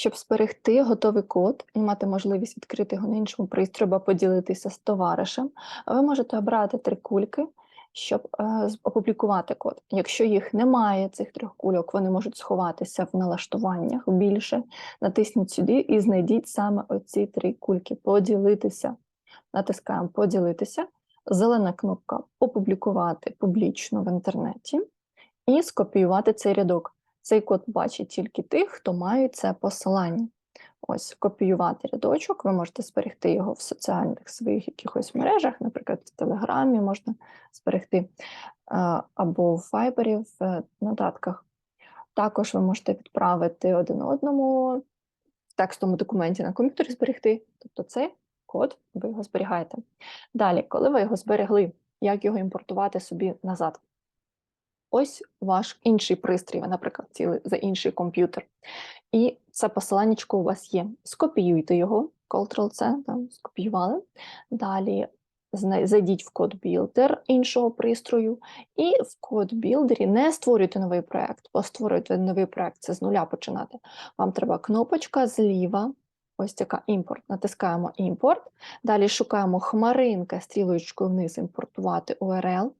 Щоб зберегти готовий код і мати можливість відкрити його на іншому пристрої або поділитися з товаришем, ви можете обрати три кульки, щоб е, опублікувати код. Якщо їх немає, цих трьох кульок, вони можуть сховатися в налаштуваннях більше. Натисніть сюди і знайдіть саме оці три кульки поділитися. Натискаємо поділитися. Зелена кнопка опублікувати публічно в інтернеті і скопіювати цей рядок. Цей код бачить тільки тих, хто має це посилання. Ось копіювати рядочок, ви можете зберегти його в соціальних своїх якихось мережах, наприклад, в Телеграмі можна зберегти, е, або в Viber, в е, додатках. Також ви можете відправити один одному в текстовому документі на комп'ютері зберегти. Тобто цей код ви його зберігаєте. Далі, коли ви його зберегли, як його імпортувати собі назад? Ось ваш інший пристрій, наприклад, ціли за інший комп'ютер. І це посиланнячко у вас є. Скопіюйте його, Ctrl-C, там, скопіювали. Далі зайдіть в код білдер іншого пристрою, і в код білдері не створюйте новий проект, бо створюєте новий проект це з нуля починати. Вам треба кнопочка зліва, ось така імпорт. Натискаємо імпорт. Далі шукаємо хмаринка стрілочкою вниз імпортувати URL.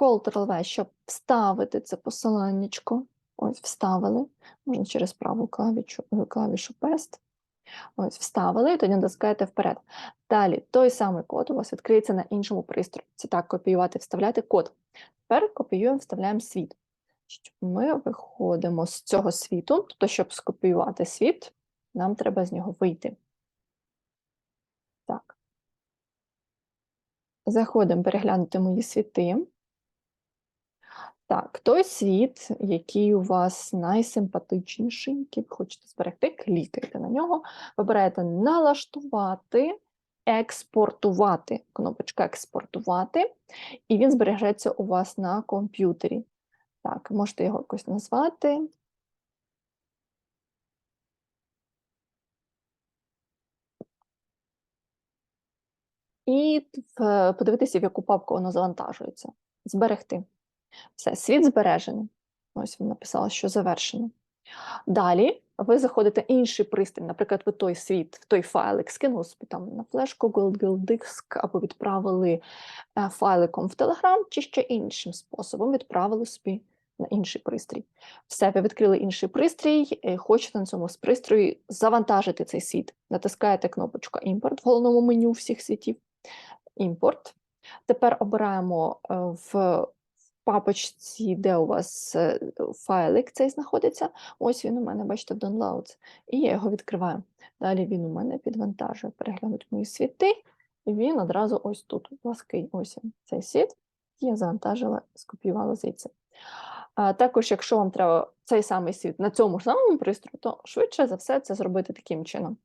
Ctrl-V, щоб вставити це посиланнячко. Ось вставили. Можна через праву клавішу, е, клавішу Paste. Ось вставили, і тоді натискаєте вперед. Далі той самий код у вас відкриється на іншому пристрої. Це так, копіювати, вставляти код. Тепер копіюємо, вставляємо світ. Ми виходимо з цього світу, тобто, щоб скопіювати світ, нам треба з нього вийти. Так. Заходимо переглянути мої світи. Так, той світ, який у вас найсимпатичніший, який ви хочете зберегти, клікайте на нього, вибираєте налаштувати, експортувати, кнопочка експортувати, і він збережеться у вас на комп'ютері. Так, можете його якось назвати. І подивитися, в яку папку воно завантажується. Зберегти. Все, світ збережений. Ось він написала, що завершено. Далі ви заходите інший пристрій, наприклад, ви той світ, в той файлик скинули собі там на флешку, Google Диск, або відправили е, файликом в Telegram, чи ще іншим способом відправили собі на інший пристрій. Все, ви відкрили інший пристрій, е, хочете на цьому пристрої завантажити цей світ. Натискаєте кнопочку імпорт в головному меню всіх світів. Імпорт. Тепер обираємо е, в папочці, де у вас е, файлик цей знаходиться. Ось він у мене, бачите, в Downloads. І я його відкриваю. Далі він у мене підвантажує. Переглянуть мої світи, і він одразу ось тут, плаский. Ось цей світ. Я завантажила, скопіювала звідси. Також, якщо вам треба цей самий світ на цьому ж самому пристрої, то швидше за все це зробити таким чином.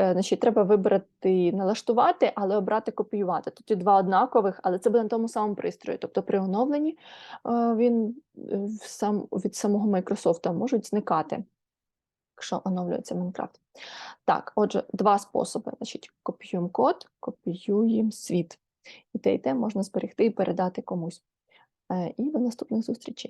Е, Значить, треба вибрати налаштувати, але обрати копіювати. Тут є два однакових, але це буде на тому самому пристрої. Тобто при оновленні е, він е, сам, від самого Microsoft можуть зникати, якщо оновлюється Minecraft. Так, отже, два способи. Значить, копіюємо код, копіюємо світ. І те, і те можна зберегти і передати комусь. І до наступних зустрічей.